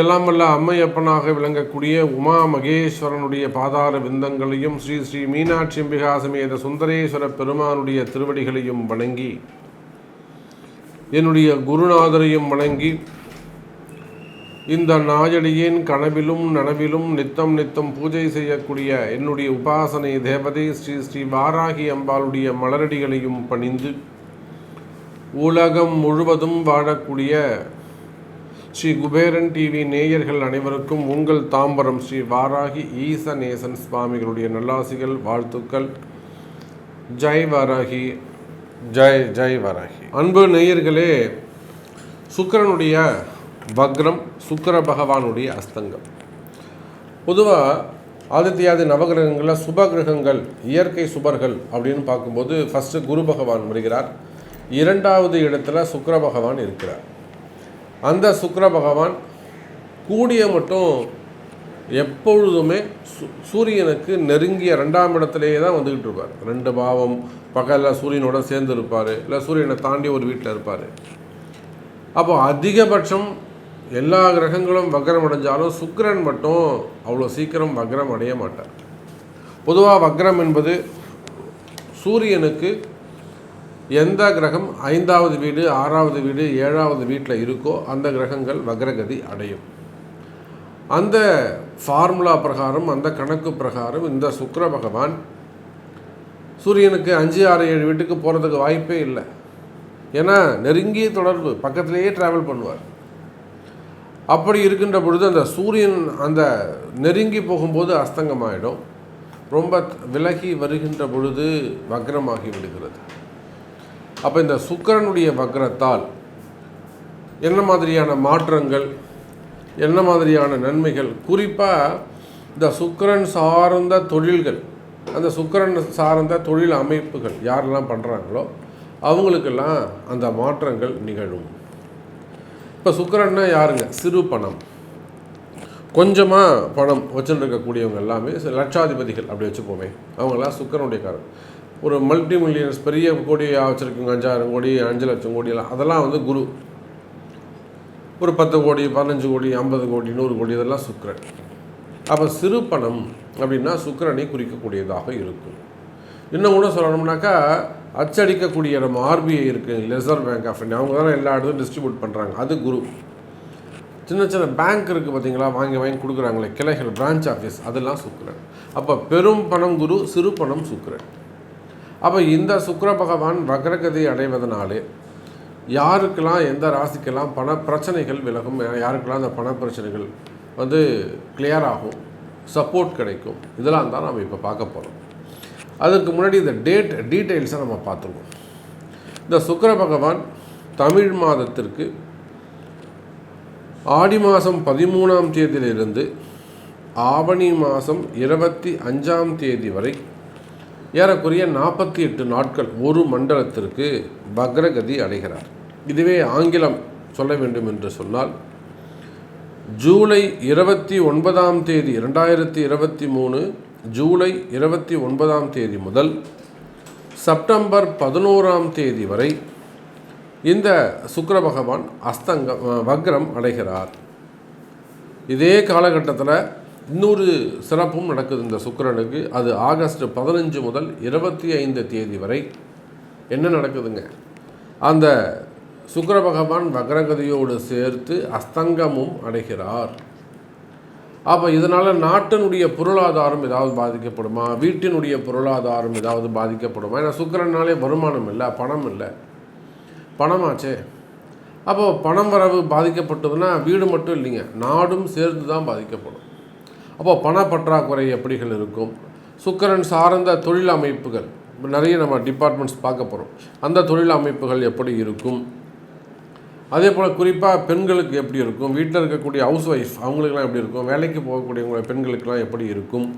எல்லாம் வல்ல அம்மையப்பனாக விளங்கக்கூடிய உமா மகேஸ்வரனுடைய பாதார விந்தங்களையும் ஸ்ரீ ஸ்ரீ மீனாட்சி அம்பிகா சமேத சுந்தரேஸ்வர பெருமானுடைய திருவடிகளையும் வணங்கி என்னுடைய குருநாதரையும் வணங்கி இந்த நாயடியின் கனவிலும் நனவிலும் நித்தம் நித்தம் பூஜை செய்யக்கூடிய என்னுடைய உபாசனை தேவதை ஸ்ரீ ஸ்ரீ வாராகி அம்பாளுடைய மலரடிகளையும் பணிந்து உலகம் முழுவதும் வாழக்கூடிய ஸ்ரீ குபேரன் டிவி நேயர்கள் அனைவருக்கும் உங்கள் தாம்பரம் ஸ்ரீ வாராகி ஈசநேசன் சுவாமிகளுடைய நல்லாசிகள் வாழ்த்துக்கள். ஜெய் வாராகி. ஜெய் ஜெய் வாராகி. அன்பு நேயர்களே சுக்கிரனுடைய வக்ரம் சுக்கர பகவானுடைய அஸ்தங்கம். பொதுவாக ஆதித்யாதி நவகிரகங்களில் சுப கிரகங்கள் இயற்கை சுபர்கள் அப்படின்னு பார்க்கும்போது ஃபஸ்ட்டு குரு பகவான் வருகிறார். இரண்டாவது இடத்துல சுக்கர பகவான் இருக்கிறார். அந்த சுக்கர பகவான் கூடிய மட்டும் எப்பொழுதுமே சு சூரியனுக்கு நெருங்கிய ரெண்டாம் இடத்துலையே தான் வந்துக்கிட்டு இருப்பார். ரெண்டு பாவம் பகலில் சூரியனோட சேர்ந்து இருப்பார் இல்லை சூரியனை தாண்டி ஒரு வீட்டில் இருப்பார். அப்போ அதிகபட்சம் எல்லா கிரகங்களும் வக்ரம் அடைஞ்சாலும் சுக்ரன் மட்டும் அவ்வளோ சீக்கிரம் வக்ரம் அடைய மாட்டார். பொதுவாக வக்ரம் என்பது சூரியனுக்கு எந்த கிரகம் ஐந்தாவது வீடு ஆறாவது வீடு ஏழாவது வீட்டில் இருக்கோ அந்த கிரகங்கள் வக்ரகதி அடையும். அந்த ஃபார்முலா பிரகாரம் அந்த கணக்கு பிரகாரம் இந்த சுக்கர பகவான் சூரியனுக்கு அஞ்சு ஆறு ஏழு வீட்டுக்கு போகிறதுக்கு வாய்ப்பே இல்லை. ஏன்னா நெருங்கிய தொடர்பு பக்கத்திலேயே ட்ராவல் பண்ணுவார். அப்படி இருக்கின்ற பொழுது அந்த சூரியன் அந்த நெருங்கி போகும்போது அஸ்தங்கமாயிடும். ரொம்ப விலகி வருகின்ற பொழுது வக்ரமாகி விடுகிறது. அப்போ இந்த சுக்கிரனுடைய வக்ரத்தால் என்ன மாதிரியான மாற்றங்கள் என்ன மாதிரியான நன்மைகள்? குறிப்பாக இந்த சுக்கிரன் சார்ந்த தொழில்கள் அந்த சுக்கிரன் சார்ந்த தொழில் அமைப்புகள் யாரெல்லாம் பண்ணுறாங்களோ அவங்களுக்கெல்லாம் அந்த மாற்றங்கள் நிகழும். இப்போ சுக்கிரன்னா யாருங்க? சிறு பணம். கொஞ்சமாக பணம் வச்சுட்டு இருக்கக்கூடியவங்க எல்லாமே சில லட்சாதிபதிகள் அப்படி வச்சுப்போமே. அவங்களாம் சுக்கிரனுடைய காரன். ஒரு மல்டி மில்லியன்ஸ் பெரிய கோடியாக வச்சுருக்கவங்க அஞ்சாயிரம் கோடி அஞ்சு லட்சம் கோடி எல்லாம் அதெல்லாம் வந்து குரு. ஒரு பத்து கோடி பதினஞ்சு கோடி ஐம்பது கோடி நூறு கோடி இதெல்லாம் சுக்கிரன். அப்போ சிறு பணம் அப்படின்னா சுக்கிரனை குறிக்கக்கூடியதாக இருக்கும். இன்னும் கூட சொல்லணும்னாக்கா அச்சடிக்கக்கூடிய நம்ம ஆர்பிஐ இருக்குது ரிசர்வ் பேங்க் ஆஃப் இந்தியா அவங்க தானே எல்லா இடத்துலையும் டிஸ்ட்ரிபியூட் பண்ணுறாங்க அது குரு சின்ன சின்ன பேங்க் இருக்குது பார்த்தீங்களா வாங்கி வாங்கி கொடுக்குறாங்களே கிளைகள் பிரான்ச் ஆஃபீஸ் அதெல்லாம் சுக்கரன் அப்போ பெரும் பணம் குரு சிறு பணம் சுக்கரன் அப்போ இந்த சுக்கர பகவான் வக்ரகதி அடைவதனாலே யாருக்கெல்லாம் எந்த ராசிக்கெல்லாம் பண பிரச்சனைகள் விலகும் யாருக்கெல்லாம் அந்த பண பிரச்சனைகள் வந்து கிளியர் ஆகும் சப்போர்ட் கிடைக்கும் இதெல்லாம் தான் நம்ம இப்போ பார்க்க போகிறோம் அதற்கு முன்னாடி இந்த டேட் டீட்டெயில்ஸை நம்ம பார்த்துருவோம். இந்த சுக்கர பகவான் தமிழ் மாதத்திற்கு ஆடி மாதம் பதிமூணாம் தேதியிலிருந்து ஆவணி மாதம் இருபத்தி அஞ்சாம் தேதி வரை ஏறக்குறைய நாற்பத்தி எட்டு நாட்கள் ஒரு மண்டலத்திற்கு பக்ரகதி அடைகிறார். இதுவே ஆங்கிலம் சொல்ல வேண்டும் என்று சொன்னால் ஜூலை இருபத்தி ஒன்பதாம் தேதி ரெண்டாயிரத்தி இருபத்தி மூணு ஜூலை இருபத்தி ஒன்பதாம் தேதி முதல் செப்டம்பர் பதினோராம் தேதி வரை இந்த சுக்கர பகவான் அஸ்தங்கம் வக்ரம் அடைகிறார். இதே காலகட்டத்தில் இன்னொரு சிறப்பும் நடக்குது இந்த சுக்கிரனுக்கு. அது ஆகஸ்ட் பதினஞ்சு முதல் இருபத்தி ஐந்து தேதி வரை என்ன நடக்குதுங்க? அந்த சுக்கர பகவான் வக்ரகதியோடு சேர்த்து அஸ்தங்கமும் அடைகிறார். அப்போ இதனால் நாட்டினுடைய பொருளாதாரம் ஏதாவது பாதிக்கப்படுமா? வீட்டினுடைய பொருளாதாரம் ஏதாவது பாதிக்கப்படுமா? ஏன்னா சுக்கரனாலே வருமானம் இல்லை பணம் இல்லை. பணமாச்சே. அப்போது பணம் வரவு பாதிக்கப்பட்டதுன்னா வீடு மட்டும் இல்லைங்க நாடும் சேர்ந்து தான் பாதிக்கப்படும். அப்போ பணப்பற்றாக்குறை எப்படிகள் இருக்கும்? சுக்கிரன் சார்ந்த தொழில் அமைப்புகள் நிறைய நம்ம டிபார்ட்மெண்ட்ஸ் பார்க்க போகிறோம் அந்த தொழில் அமைப்புகள் எப்படி இருக்கும்? அதே போல் குறிப்பாக பெண்களுக்கு எப்படி இருக்கும்? வீட்டில் இருக்கக்கூடிய ஹவுஸ் ஒய்ஃப் அவங்களுக்கெல்லாம் எப்படி இருக்கும்? வேலைக்கு போகக்கூடியவங்க பெண்களுக்கெல்லாம் எப்படி இருக்கும்?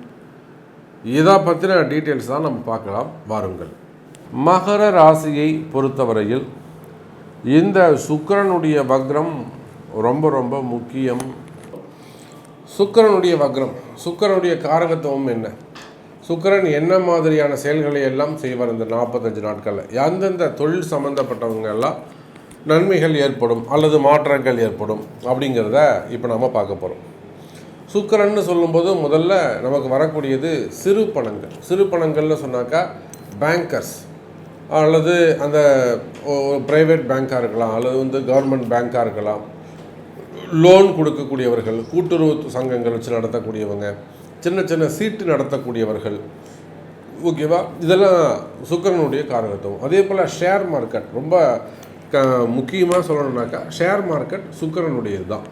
இதை பற்றின டீட்டெயில்ஸ் தான் நம்ம பார்க்கலாம். வாருங்கள். மகர ராசியை பொறுத்தவரையில் இந்த சுக்கிரனுடைய வக்ரம் ரொம்ப ரொம்ப முக்கியம். சுக்கிரனுடைய வக்ரம் சுக்கிரனுடைய காரகத்துவம் என்ன? சுக்கிரன் என்ன மாதிரியான செயல்களை எல்லாம் செய்வார் இந்த நாற்பத்தஞ்சு நாட்களில்? எந்தெந்த தொழில் சம்மந்தப்பட்டவங்க எல்லாம் நன்மைகள் ஏற்படும் அல்லது மாற்றங்கள் ஏற்படும் அப்படிங்கிறத இப்போ நாம் பார்க்க போகிறோம் சுக்கரன்னு சொல்லும்போது முதல்ல நமக்கு வரக்கூடியது சிறு பணங்கள். சிறு பணங்கள்னு சொன்னாக்கா பேங்கர்ஸ் அல்லது அந்த ப்ரைவேட் பேங்காக இருக்கலாம் அல்லது வந்து கவர்மெண்ட் பேங்காக இருக்கலாம். லோன் கொடுக்கக்கூடியவர்கள் கூட்டுறவு சங்கங்கள் வச்சு நடத்தக்கூடியவங்க சின்ன சின்ன சீட்டு நடத்தக்கூடியவர்கள். ஓகேவா இதெல்லாம் சுக்கரனுடைய காரகத்துவம். அதே போல் ஷேர் மார்க்கெட் ரொம்ப க முக்கியமாக சொல்லணுன்னாக்கா ஷேர் மார்க்கெட் சுக்கரனுடையது தான்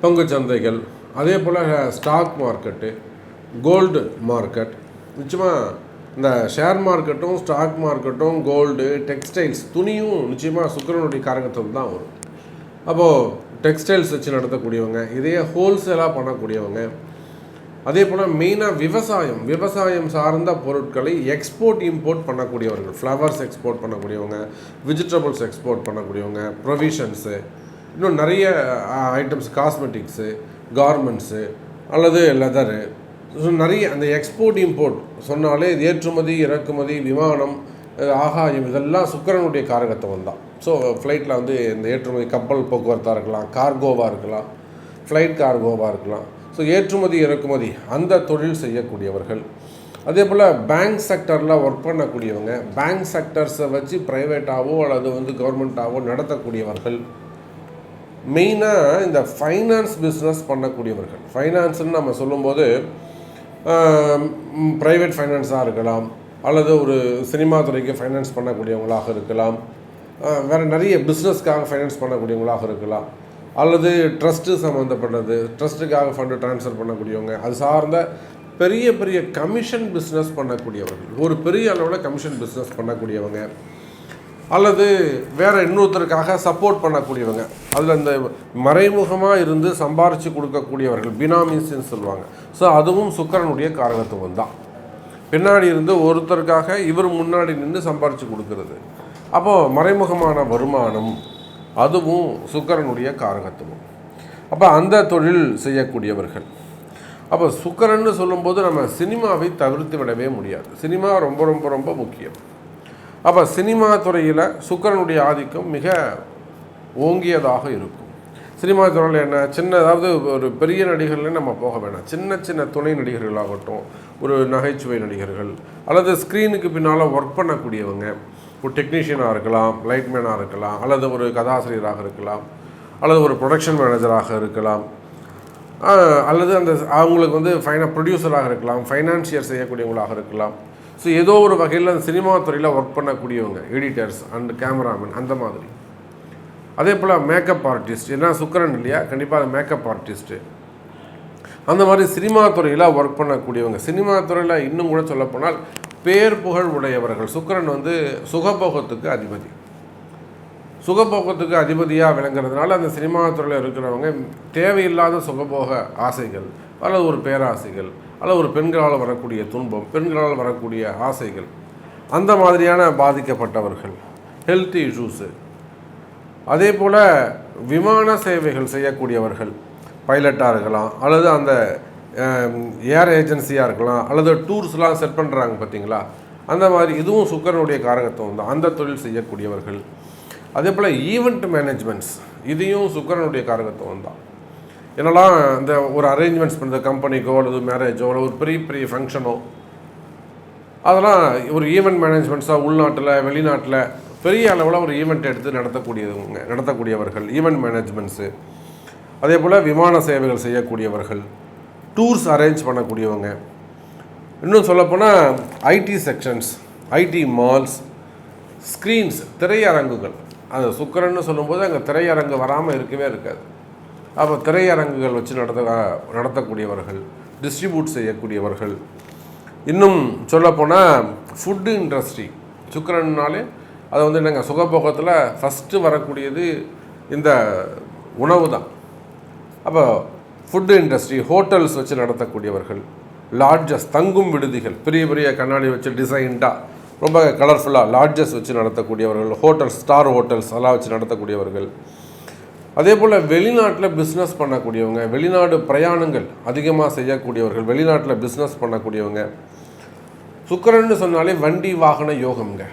பங்கு சந்தைகள் அதே போல் ஸ்டாக் மார்க்கெட்டு கோல்டு மார்க்கெட் நிச்சயமாக இந்த ஷேர் மார்க்கெட்டும் ஸ்டாக் மார்க்கெட்டும் கோல்டு டெக்ஸ்டைல்ஸ் துணியும் நிச்சயமாக சுக்கிரனுடைய காரகத்தில் தான் வரும். அப்போது டெக்ஸ்டைல்ஸ் வச்சு நடத்தக்கூடியவங்க இதையே ஹோல்சேலாக பண்ணக்கூடியவங்க அதே போல் மெயினாக விவசாயம் விவசாயம் சார்ந்த பொருட்களை எக்ஸ்போர்ட் இம்போர்ட் பண்ணக்கூடியவர்கள் ஃப்ளவர்ஸ் எக்ஸ்போர்ட் பண்ணக்கூடியவங்க வெஜிடபிள்ஸ் எக்ஸ்போர்ட் பண்ணக்கூடியவங்க ப்ரொவிஷன்ஸு இன்னும் நிறைய ஐட்டம்ஸ் காஸ்மெட்டிக்ஸு கார்மெண்ட்ஸு அல்லது லெதரு நிறைய அந்த எக்ஸ்போர்ட் இம்போர்ட் சொன்னாலே இது ஏற்றுமதி இறக்குமதி விமானம் ஆகாயம் இதெல்லாம் சுக்கிரனுடைய காரகத்துவம் தான் ஸோ ஃப்ளைட்டில் வந்து இந்த ஏற்றுமதி கப்பல் போக்குவரத்தாக இருக்கலாம் கார்கோவாக இருக்கலாம் ஃப்ளைட் கார்கோவாக இருக்கலாம். ஸோ ஏற்றுமதி இறக்குமதி அந்த தொழில் செய்யக்கூடியவர்கள். அதே போல் பேங்க் செக்டரில் ஒர்க் பண்ணக்கூடியவங்க பேங்க் செக்டர்ஸை வச்சு ப்ரைவேட்டாவோ அல்லது வந்து கவர்மெண்ட்டாவோ நடத்தக்கூடியவர்கள். மெயினாக இந்த ஃபைனான்ஸ் பிஸ்னஸ் பண்ணக்கூடியவர்கள். ஃபைனான்ஸ்னு நம்ம சொல்லும்போது ப்ரைவேட் ஃபைனான்ஸாக இருக்கலாம் அல்லது ஒரு சினிமா துறைக்கு ஃபைனான்ஸ் பண்ணக்கூடியவங்களாக இருக்கலாம். வேறு நிறைய பிஸ்னஸ்க்காக ஃபைனான்ஸ் பண்ணக்கூடியவங்களாக இருக்கலாம். அல்லது ட்ரஸ்ட்டு சம்மந்தப்பட்டது ட்ரஸ்ட்டுக்காக ஃபண்டு ட்ரான்ஸ்ஃபர் பண்ணக்கூடியவங்க அது சார்ந்த பெரிய பெரிய கமிஷன் பிஸ்னஸ் பண்ணக்கூடியவர்கள். ஒரு பெரிய அளவில் கமிஷன் பிஸ்னஸ் பண்ணக்கூடியவங்க. அல்லது வேறு இன்னொருத்தருக்காக சப்போர்ட் பண்ணக்கூடியவங்க. அதில் இந்த மறைமுகமாக இருந்து சம்பாரித்து கொடுக்கக்கூடியவர்கள் பினாமிஸ்ன்னு சொல்லுவாங்க. ஸோ அதுவும் சுக்கரனுடைய காரகத்துவம் தான். பின்னாடி இருந்து ஒருத்தருக்காக இவர் முன்னாடி நின்று சம்பாரித்து கொடுக்கறது. அப்போது மறைமுகமான வருமானம் அதுவும் சுக்கரனுடைய காரகத்துவம். அப்போ அந்த தொழில் செய்யக்கூடியவர்கள். அப்போ சுக்கரன்னு சொல்லும்போது நம்ம சினிமாவை தவிர்த்து விடவே முடியாது. சினிமா ரொம்ப ரொம்ப ரொம்ப முக்கியம். அப்போ சினிமா துறையில் சுக்கரனுடைய ஆதிக்கம் மிக ஓங்கியதாக இருக்கும். சினிமா துறையில் என்ன சின்ன அதாவது ஒரு பெரிய நடிகர்களே நம்ம போக வேணாம். சின்ன சின்ன துணை நடிகர்களாகட்டும் ஒரு நகைச்சுவை நடிகர்கள் அல்லது ஸ்க்ரீனுக்கு பின்னால் ஒர்க் பண்ணக்கூடியவங்க ஒரு டெக்னீஷியனாக இருக்கலாம் லைட்மேனாக இருக்கலாம் அல்லது ஒரு கதாசிரியராக இருக்கலாம் அல்லது ஒரு ப்ரொடக்ஷன் மேனேஜராக இருக்கலாம். அல்லது அந்த அவங்களுக்கு வந்து ஃபைனா ப்ரொடியூசராக இருக்கலாம் ஃபைனான்சியர் செய்யக்கூடியவங்களாக இருக்கலாம். ஸோ ஏதோ ஒரு வகையில் அந்த சினிமா துறையில் ஒர்க் பண்ணக்கூடியவங்க எடிட்டர்ஸ் அண்ட் கேமராமேன் அந்த மாதிரி. அதே போல் மேக்கப் ஆர்டிஸ்ட் ஏன்னா சுக்கரன் இல்லையா? கண்டிப்பாக அது மேக்கப் ஆர்டிஸ்ட்டு அந்த மாதிரி சினிமா துறையில் ஒர்க் பண்ணக்கூடியவங்க சினிமா துறையில் இன்னும் கூட சொல்லப்போனால் பேர் புகழ் உடையவர்கள். சுக்கிரன் வந்து சுகபோகத்துக்கு அதிபதி. சுகபோகத்துக்கு அதிபதியாக விளங்குறதுனால அந்த சினிமா துறையில் இருக்கிறவங்க தேவையில்லாத சுகபோக ஆசைகள் அல்லது ஒரு பேராசைகள் அல்லது ஒரு பெண்களால் வரக்கூடிய துன்பம் பெண்களால் வரக்கூடிய ஆசைகள் அந்த மாதிரியான பாதிக்கப்பட்டவர்கள். ஹெல்த் இஷ்யூஸு அதே போல் விமான சேவைகள் செய்யக்கூடியவர்கள் பைலட்டாக இருக்கலாம் அல்லது அந்த ஏர் ஏஜென்சியாக இருக்கலாம் அல்லது டூர்ஸ்லாம் செட் பண்ணுறாங்க பார்த்தீங்களா அந்த மாதிரி இதுவும் சுக்கரனுடைய காரகத்துவம் தான். அந்த தொழில் செய்யக்கூடியவர்கள். அதே போல் ஈவெண்ட் மேனேஜ்மெண்ட்ஸ் இதையும் சுக்கரனுடைய காரகத்துவம் தான். என்னெல்லாம் இந்த ஒரு அரேஞ்ச்மெண்ட்ஸ் பண்ணுற கம்பெனிக்கோ அல்லது மேரேஜோ அல்லது ஒரு பெரிய பெரிய ஃபங்க்ஷனோ அதெல்லாம் ஒரு ஈவெண்ட் மேனேஜ்மெண்ட்ஸாக உள்நாட்டில் வெளிநாட்டில் பெரிய அளவில் ஒரு ஈவெண்ட் எடுத்து நடத்தக்கூடியவங்க நடத்தக்கூடியவர்கள் ஈவெண்ட் மேனேஜ்மெண்ட்ஸு அதே போல் விமான சேவைகள் செய்யக்கூடியவர்கள். டூர்ஸ் அரேஞ்ச் பண்ணக்கூடியவங்க. இன்னும் சொல்லப்போனால் IT sections IT malls screens திரையரங்குகள். அந்த சுக்கரன்னு சொல்லும்போது அங்கே திரையரங்கு வராமல் இருக்கவே இருக்காது. அப்போ திரையரங்குகள் வச்சு நடத்த நடத்தக்கூடியவர்கள் டிஸ்ட்ரிபியூட் செய்யக்கூடியவர்கள். இன்னும் சொல்லப்போனால் ஃபுட்டு இண்டஸ்ட்ரி சுக்கரன்னாலே அது வந்து என்னங்க சுகபோகத்தில் ஃபஸ்ட்டு வரக்கூடியது இந்த உணவு தான் அப்போ ஃபுட்டு இண்டஸ்ட்ரி ஹோட்டல்ஸ் வச்சு நடத்தக்கூடியவர்கள் லாட்ஜஸ் தங்கும் விடுதிகள் பெரிய பெரிய கண்ணாடி வச்சு டிசைன்டாக ரொம்ப கலர்ஃபுல்லாக லாட்ஜஸ் வச்சு நடத்தக்கூடியவர்கள் ஹோட்டல்ஸ் ஸ்டார் ஹோட்டல்ஸ் அதெல்லாம் வச்சு நடத்தக்கூடியவர்கள். அதே போல் வெளிநாட்டில் பிஸ்னஸ் பண்ணக்கூடியவங்க வெளிநாடு பிரயாணங்கள் அதிகமாக செய்யக்கூடியவர்கள் வெளிநாட்டில் பிஸ்னஸ் பண்ணக்கூடியவங்க. சுக்கரன்னு சொன்னாலே வண்டி வாகன யோகம்ங்க.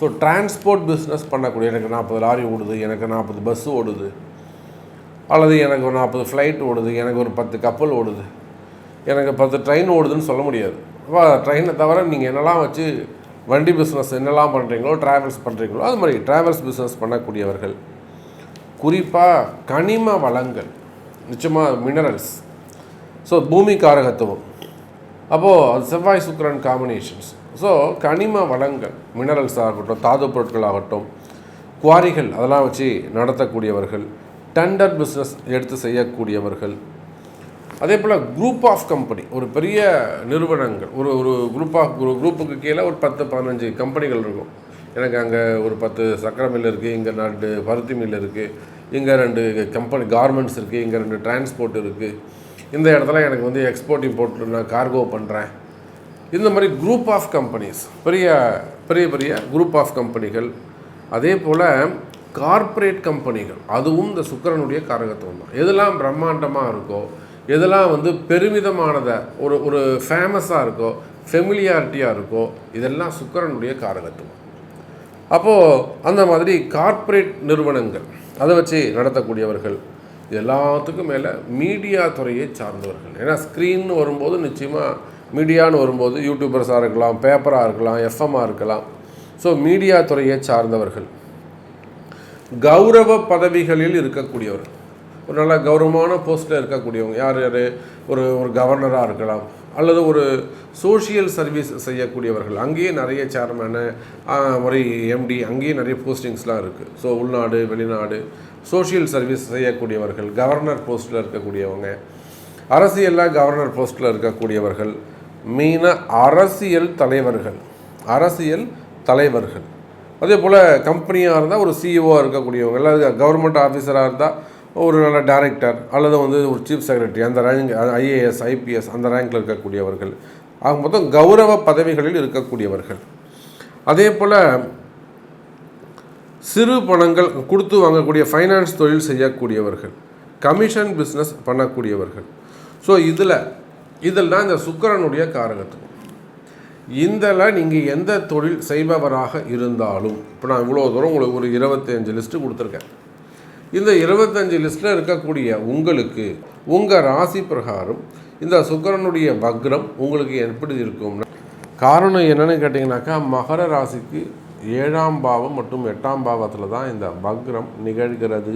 ஸோ டிரான்ஸ்போர்ட் பிஸ்னஸ் பண்ணக்கூடிய எனக்கு நாற்பது லாரி ஓடுது எனக்கு நாற்பது பஸ்ஸு ஓடுது. அல்லது எனக்கு ஒரு நாற்பது ஃப்ளைட் ஓடுது எனக்கு ஒரு பத்து கப்பல் ஓடுது. எனக்கு பத்து ட்ரெயின் ஓடுதுன்னு சொல்ல முடியாது. அப்போ ட்ரெயினை தவிர நீங்கள் என்னெல்லாம் வச்சு வண்டி பிஸ்னஸ் என்னெல்லாம் பண்ணுறீங்களோ ட்ராவல்ஸ் பண்ணுறீங்களோ அது மாதிரி ட்ராவல்ஸ் பிஸ்னஸ் பண்ணக்கூடியவர்கள் குறிப்பாக கனிம வளங்கள் நிச்சயமாக மினரல்ஸ் ஸோ பூமி காரகத்துவம் அப்போது அது செவ்வாய் சுக்கரன் காம்பினேஷன்ஸ் ஸோ கனிம வளங்கள் மினரல்ஸ் ஆகட்டும் தாது பொருட்கள் ஆகட்டும் குவாரிகள் அதெல்லாம் வச்சு நடத்தக்கூடியவர்கள் டெண்டர் பிஸ்னஸ் எடுத்து செய்யக்கூடியவர்கள். அதே போல் குரூப் ஆஃப் கம்பெனி ஒரு பெரிய நிறுவனங்கள் ஒரு ஒரு குரூப் ஆஃப் ஒரு குரூப்புக்கு கீழே ஒரு பத்து பதினஞ்சு கம்பெனிகள் இருக்கும். எனக்கு அங்கே ஒரு பத்து சக்கரை மில் இருக்குது இங்கே ரெண்டு பருத்தி மில் இருக்குது இங்கே ரெண்டு கம்பெனி கார்மெண்ட்ஸ் இருக்குது இங்கே ரெண்டு டிரான்ஸ்போர்ட் இருக்குது இந்த இடத்துல எனக்கு வந்து எக்ஸ்போர்ட் இம்போர்ட் நான் கார்கோ பண்ணுறேன் இந்த மாதிரி குரூப் ஆஃப் கம்பெனிஸ் பெரிய பெரிய பெரிய குரூப் ஆஃப் கம்பெனிகள் அதே போல் கார்ப்பரேட் கம்பெனிகள் அதுவும் இந்த சுக்கரனுடைய காரகத்துவம் தான். எதெல்லாம் பிரம்மாண்டமாக இருக்கோ எதெல்லாம் வந்து பெருமிதமானதை ஒரு ஒரு ஃபேமஸாக இருக்கோ ஃபெமிலியாரிட்டியாக இருக்கோ இதெல்லாம் சுக்கரனுடைய காரகத்துவம். அப்போது அந்த மாதிரி கார்ப்பரேட் நிறுவனங்கள் அதை வச்சு நடத்தக்கூடியவர்கள் எல்லாத்துக்கும் மேலே மீடியா துறையை சார்ந்தவர்கள். ஏன்னா ஸ்க்ரீன் வரும்போது நிச்சயமாக மீடியான்னு வரும்போது யூடியூபர்ஸாக இருக்கலாம் பேப்பராக இருக்கலாம் எஃப்எம்மாக இருக்கலாம். ஸோ மீடியா துறையை சார்ந்தவர்கள். கௌரவ பதவிகளில் இருக்கக்கூடியவர்கள். ஒரு நல்ல கௌரவமான போஸ்ட்டில் இருக்கக்கூடியவங்க. யார் யார்? ஒரு ஒரு கவர்னராக இருக்கலாம். அல்லது ஒரு சோஷியல் சர்வீஸ் செய்யக்கூடியவர்கள். அங்கேயே நிறைய சேர்மேனு ஒரு எம்டி அங்கேயே நிறைய போஸ்டிங்ஸ்லாம் இருக்குது ஸோ உள்நாடு வெளிநாடு சோஷியல் சர்வீஸ் செய்யக்கூடியவர்கள் கவர்னர் போஸ்ட்டில் இருக்கக்கூடியவங்க. அரசியலில் கவர்னர் போஸ்ட்டில் இருக்கக்கூடியவர்கள். மெயினாக அரசியல் தலைவர்கள். அரசியல் தலைவர்கள். அதே போல் கம்பெனியாக இருந்தால் ஒரு சிஇஓவாக இருக்கக்கூடியவங்க இல்லை கவர்மெண்ட் ஆஃபீஸராக இருந்தால் ஒரு நல்ல டைரக்டர் அல்லது வந்து ஒரு சீஃப் செக்ரட்டரி அந்த ரேங்க் ஐஏஎஸ் ஐபிஎஸ் அந்த ரேங்கில் இருக்கக்கூடியவர்கள். ஆக மொத்தம் கௌரவ பதவிகளில் இருக்கக்கூடியவர்கள். அதே போல் சிறு பணங்கள் கொடுத்து வாங்கக்கூடிய ஃபைனான்ஸ் தொழில் செய்யக்கூடியவர்கள் கமிஷன் பிஸ்னஸ் பண்ணக்கூடியவர்கள். ஸோ இதில் இதில் தான் இந்த சுக்கரனுடைய காரகத்துவம். இதில் நீங்கள் எந்த தொழில் செய்பவராக இருந்தாலும் இப்போ நான் இவ்வளோ தூரம் உங்களுக்கு ஒரு இருபத்தஞ்சு லிஸ்ட்டு கொடுத்துருக்கேன். இந்த இருபத்தஞ்சு லிஸ்ட்டில் இருக்கக்கூடிய உங்களுக்கு உங்கள் ராசி பிரகாரம் இந்த சுக்கரனுடைய வக்ரம் உங்களுக்கு எப்படி இருக்கும்னா காரணம் என்னென்னு கேட்டிங்கனாக்கா மகர ராசிக்கு ஏழாம் பாவம் மற்றும் எட்டாம் பாவத்தில் தான் இந்த வக்ரம் நிகழ்கிறது.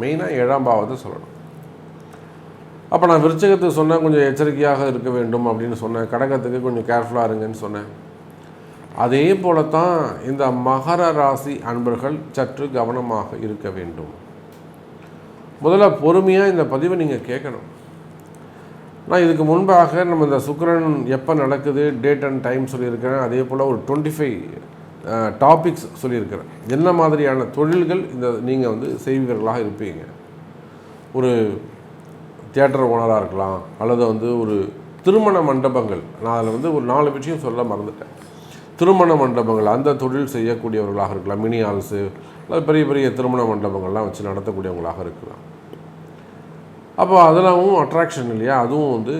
மெயினாக ஏழாம் பாவத்தை சொல்லணும். அப்போ நான் விருச்சகத்துக்கு சொன்னேன் கொஞ்சம் எச்சரிக்கையாக இருக்க வேண்டும் அப்படின்னு சொன்னேன். கடகத்துக்கு கொஞ்சம் கேர்ஃபுல்லாக இருங்கன்னு சொன்னேன். அதே போல தான் இந்த மகர ராசி அன்பர்கள் சற்று கவனமாக இருக்க வேண்டும். முதல்ல பொறுமையாக இந்த பதிவை நீங்கள் கேட்கணும். நான் இதுக்கு முன்பாக நம்ம இந்த சுக்கரன் எப்போ நடக்குது டேட் அண்ட் டைம் சொல்லியிருக்கிறேன். அதே போல் ஒரு டுவெண்ட்டி ஃபைவ் டாபிக்ஸ் சொல்லியிருக்கிறேன். என்ன மாதிரியான தொழில்கள் இந்த நீங்கள் வந்து செய்வீர்களாக இருப்பீங்க? ஒரு தியேட்டர் ஓனராக இருக்கலாம் அல்லது வந்து ஒரு திருமண மண்டபங்கள். நான் அதில் வந்து ஒரு நாலு விஷயம் சொல்ல மறந்துட்டேன். திருமண மண்டபங்கள் அந்த தொழில் செய்யக்கூடியவர்களாக இருக்கலாம் மினி ஹால்ஸு அல்லது பெரிய பெரிய திருமண மண்டபங்கள்லாம் வச்சு நடத்தக்கூடியவங்களாக இருக்கலாம். அப்போ அதெல்லாமும் அட்ராக்ஷன் இல்லையா? அதுவும் வந்து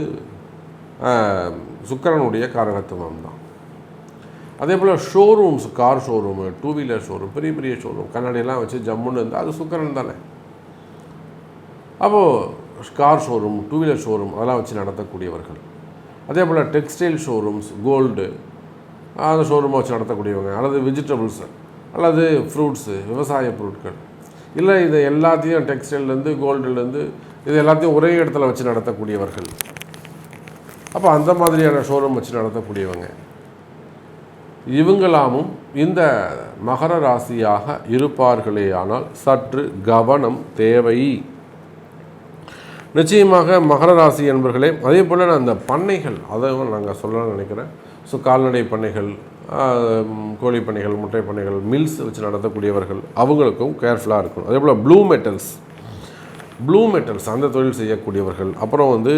சுக்கரனுடைய காரகத்துவம் தான். அதே போல் showrooms car showroom two wheeler showroom பெரிய பெரிய ஷோரூம் கண்ணாடியெல்லாம் வச்சு ஜம்முன்னு இருந்தால் அது சுக்கரன் தானே. அப்போது car showroom two wheeler showroom அதெல்லாம் வச்சு நடத்தக்கூடியவர்கள். அதே போல் டெக்ஸ்டைல் ஷோரூம்ஸ் கோல்டு அந்த ஷோரூமை வச்சு நடத்தக்கூடியவங்க அல்லது வெஜிடபிள்ஸ் அல்லது ஃப்ரூட்ஸு விவசாய பொருட்கள். இல்லை இதை எல்லாத்தையும் டெக்ஸ்டைல்லேருந்து கோல்டுலேருந்து இது எல்லாத்தையும் ஒரே இடத்துல வச்சு நடத்தக்கூடியவர்கள். அப்போ அந்த மாதிரியான ஷோரூம் வச்சு நடத்தக்கூடியவங்க. இவங்களாமும் இந்த மகர ராசியாக இருப்பார்களே ஆனால் சற்று கவனம் தேவை. நிச்சயமாக மகர ராசி என்பர்களே அதே போல் நான் அந்த பண்ணைகள் அதையும் நாங்கள் சொல்லணும்னு நினைக்கிறேன். ஸோ கால்நடை பண்ணைகள் கோழி பண்ணைகள் முட்டை பண்ணைகள் மில்ஸ் வச்சு நடத்தக்கூடியவர்கள் அவங்களுக்கும் கேர்ஃபுல்லாக இருக்கணும். அதே போல் ப்ளூ மெட்டல்ஸ் ப்ளூ மெட்டல்ஸ் அந்த தொழில் செய்யக்கூடியவர்கள் அப்புறம் வந்து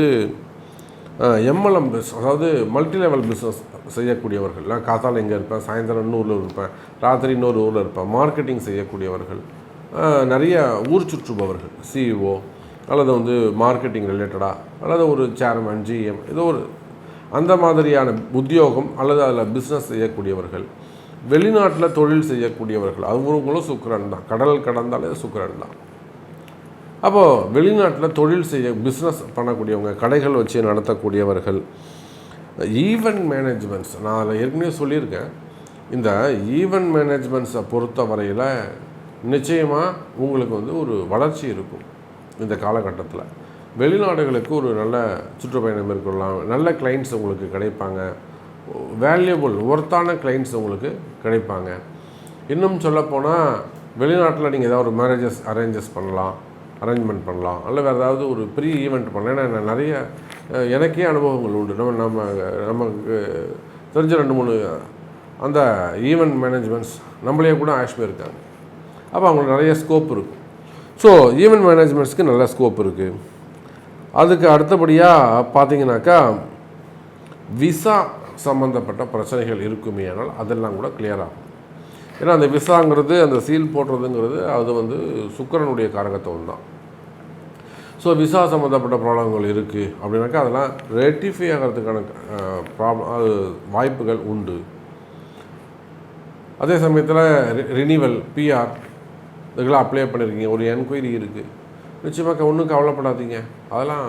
எம்எல்எம் பிஸ் அதாவது மல்டி லெவல் பிஸ்னஸ் செய்யக்கூடியவர்கள். நான் காத்தால் இங்கே இருப்பேன் சாயந்தரம் இன்னொரு இருப்பேன் ராத்திரி இன்னொரு ஊரில் இருப்பேன். மார்க்கெட்டிங் செய்யக்கூடியவர்கள் நிறைய ஊர் சுற்றுபவர்கள் சிஇஓ அல்லது வந்து மார்க்கெட்டிங் ரிலேட்டடாக அல்லது ஒரு சேர்மேன் ஜிஎம் ஏதோ ஒரு அந்த மாதிரியான உத்தியோகம் அல்லது அதில் பிஸ்னஸ் செய்யக்கூடியவர்கள் வெளிநாட்டில் தொழில் செய்யக்கூடியவர்கள் அவங்களும் சுக்கரன் தான். கடல் கடந்தாலே சுக்கிரன் தான். அப்போது வெளிநாட்டில் தொழில் செய்ய பிஸ்னஸ் பண்ணக்கூடியவங்க கடைகள் வச்சு நடத்தக்கூடியவர்கள் ஈவெண்ட் மேனேஜ்மெண்ட்ஸ் நான் அதில் ஏற்கனவே சொல்லியிருக்கேன். இந்த ஈவெண்ட் மேனேஜ்மெண்ட்ஸை பொறுத்த வரையில் நிச்சயமாக உங்களுக்கு வந்து ஒரு வளர்ச்சி இருக்கும். இந்த காலகட்டத்தில். வெளிநாடுகளுக்கு ஒரு நல்ல சுற்றுப்பயணம் மேற்கொள்ளலாம். நல்ல கிளைண்ட்ஸ் உங்களுக்கு கிடைப்பாங்க. வேல்யூபிள் ஒர்த்தான கிளைண்ட்ஸ் உங்களுக்கு கிடைப்பாங்க. இன்னும் சொல்லப்போனால் வெளிநாட்டில் நீங்கள் ஏதாவது ஒரு மேரேஜஸ் அரேஞ்சஸ் பண்ணலாம் அரேஞ்ச்மெண்ட் பண்ணலாம். அல்ல வேறு ஏதாவது ஒரு பெரிய ஈவெண்ட் பண்ணலாம். ஏன்னா நிறைய எனக்கே அனுபவங்கள் உண்டு. நம்ம நம்ம நமக்கு தெரிஞ்ச ரெண்டு மூணு அந்த ஈவெண்ட் மேனேஜ்மெண்ட்ஸ் நம்மளே கூட ஆஷ் போயிருக்காங்க. அப்போ அவங்களுக்கு நிறைய ஸ்கோப் இருக்கும் ஸோ ஈவெண்ட் மேனேஜ்மெண்ட்ஸ்க்கு நல்ல ஸ்கோப் இருக்குது அதுக்கு அடுத்தபடியாக பார்த்தீங்கன்னாக்கா விசா சம்மந்தப்பட்ட பிரச்சனைகள் இருக்குமே ஆனால் அதெல்லாம் கூட கிளியர் ஆகும். ஏன்னா அந்த விசாங்கிறது அந்த சீல் போடுறதுங்கிறது அது வந்து சுக்கிரனுடைய காரகத்துவம் தான். ஸோ விசா சம்மந்தப்பட்ட ப்ராப்ளங்கள் இருக்குது அப்படின்னாக்கா அதெல்லாம் ரெட்டிஃபை ஆகிறதுக்கான ப்ராப்ளம் அது வாய்ப்புகள் உண்டு. அதே சமயத்தில் ரினிவல் பிஆர் இதுக்கெல்லாம் அப்ளை பண்ணியிருக்கீங்க ஒரு என்கொயரி இருக்குது நிச்சயமாக ஒன்றும் கவலைப்படாதீங்க. அதெல்லாம்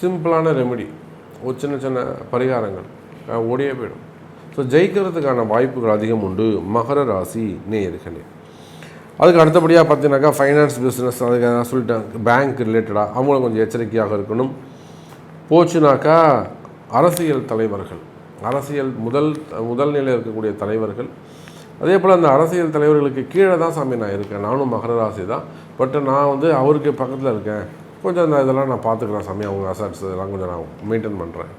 சிம்பிளான ரெமெடி ஒரு சின்ன சின்ன பரிகாரங்கள். ஓடியே போயிடும். ஸோ ஜெயிக்கிறதுக்கான வாய்ப்புகள் அதிகம் உண்டு. மகர ராசி நேயர்களே. அதுக்கு அடுத்தபடியாக பார்த்தீங்கன்னாக்கா ஃபைனான்ஸ் பிஸ்னஸ் அதுக்கு நான் சொல்லிட்டேன். பேங்க் ரிலேட்டடாக அவங்களும் கொஞ்சம் எச்சரிக்கையாக இருக்கணும். போச்சுனாக்கா அரசியல் தலைவர்கள் அரசியல் முதல் முதல் நிலையில் இருக்கக்கூடிய தலைவர்கள் அதே போல் அந்த அரசியல் தலைவர்களுக்கு கீழே தான் சாமி நான் இருக்கேன். நானும் மகர ராசி தான். பட் நான் வந்து அவருக்கு பக்கத்தில் இருக்கேன். கொஞ்சம் அந்த இதெல்லாம் நான் பார்த்துக்கிறேன் சாமி. அவங்க அசட்ஸ் இதெல்லாம் கொஞ்சம் நான் மெயின்டைன் பண்ணுறேன்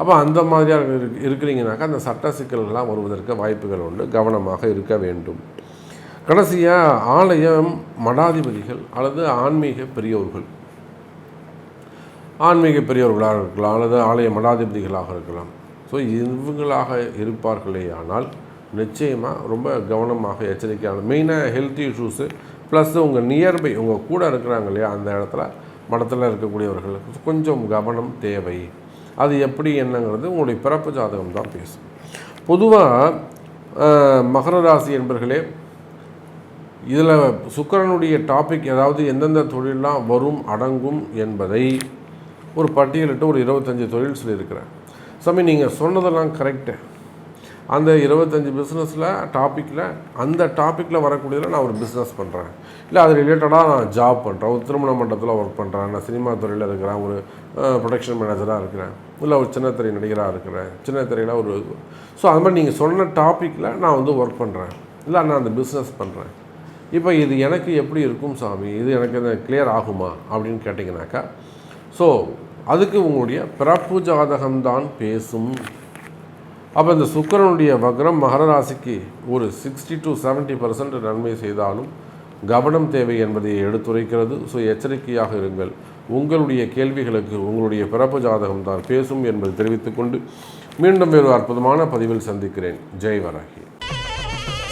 அப்போ அந்த மாதிரியாக இருக்கிறீங்கனாக்கா அந்த சட்ட சிக்கல்கள்லாம் வருவதற்கு வாய்ப்புகள் உண்டு. கவனமாக இருக்க வேண்டும். கடைசியாக ஆலயம் மடாதிபதிகள் அல்லது ஆன்மீக பெரியோர்கள். ஆன்மீக பெரியவர்களாக இருக்கலாம் அல்லது ஆலய மடாதிபதிகளாக இருக்கலாம். ஸோ இவங்களாக இருப்பார்களே ஆனால் நிச்சயமாக ரொம்ப கவனமாக எச்சரிக்கையான மெயினாக ஹெல்த் இஷ்யூஸு ப்ளஸ் உங்கள் நியர்பை உங்கள் கூட இருக்கிறாங்க இல்லையா அந்த இடத்துல மடத்தில் இருக்கக்கூடியவர்களுக்கு கொஞ்சம் கவனம் தேவை. அது எப்படி என்னங்கிறது உங்களுடைய பிறப்பு ஜாதகம் தான் பேசும். பொதுவாக மகர ராசி என்பர்களே இதில் சுக்கிரனுடைய டாபிக் ஏதாவது எந்தெந்த தொழிலெலாம் வரும் அடங்கும் என்பதை ஒரு பட்டியலிட்டு ஒரு இருபத்தஞ்சி தொழில் சொல்லியிருக்கிறேன். சாமி நீங்கள் சொன்னதெல்லாம் கரெக்டு அந்த இருபத்தஞ்சி பிஸ்னஸில் டாப்பிக்கில் அந்த டாப்பிக்கில் வரக்கூடியதில் நான் ஒரு பிஸ்னஸ் பண்ணுறேன் இல்லை அது ரிலேட்டடாக நான் ஜாப் பண்ணுறேன் ஒரு திருமண மண்டபத்தில் ஒர்க் பண்ணுறேன் நான் சினிமா துறையில் இருக்கிறேன். ஒரு ப்ரொடக்ஷன் மேனேஜராக இருக்கிறேன். இல்லை ஒரு சின்ன திரை நடிகராக இருக்கிறேன். சின்ன திரையில் ஒரு ஸோ அது மாதிரி நீங்கள் சொன்ன டாப்பிக்கில் நான் வந்து ஒர்க் பண்ணுறேன் இல்லை நான் அந்த பிஸ்னஸ் பண்ணுறேன் இப்போ இது எனக்கு எப்படி இருக்கும் சாமி? இது எனக்கு இந்த கிளியர் ஆகுமா? அப்படின்னு கேட்டிங்கனாக்கா ஸோ அதுக்கு உங்களுடைய பிறப்பு ஜாதகம்தான் பேசும். அப்போ இந்த சுக்கிரனுடைய வக்ரம் மகர ராசிக்கு ஒரு சிக்ஸ்டி டு 70% பர்சன்ட் நன்மை செய்தாலும் கவனம் தேவை என்பதை எடுத்துரைக்கிறது. ஸோ எச்சரிக்கையாக இருங்கள். உங்களுடைய கேள்விகளுக்கு உங்களுடைய பிறப்பு ஜாதகம் தான் பேசும் என்பதை தெரிவித்துக்கொண்டு மீண்டும் வேறு அற்புதமான பதிவில் சந்திக்கிறேன். ஜெய் வராகி.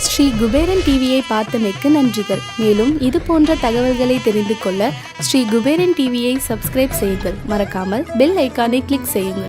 ஸ்ரீ குபேரன் டிவியை பார்த்தமைக்கு நன்றிகள். மேலும் இது போன்ற தகவல்களை தெரிந்து கொள்ள ஸ்ரீ குபேரன் டிவியை சப்ஸ்கிரைப் செய்யுங்கள். மறக்காமல் பெல் ஐக்கானை கிளிக் செய்யுங்கள்.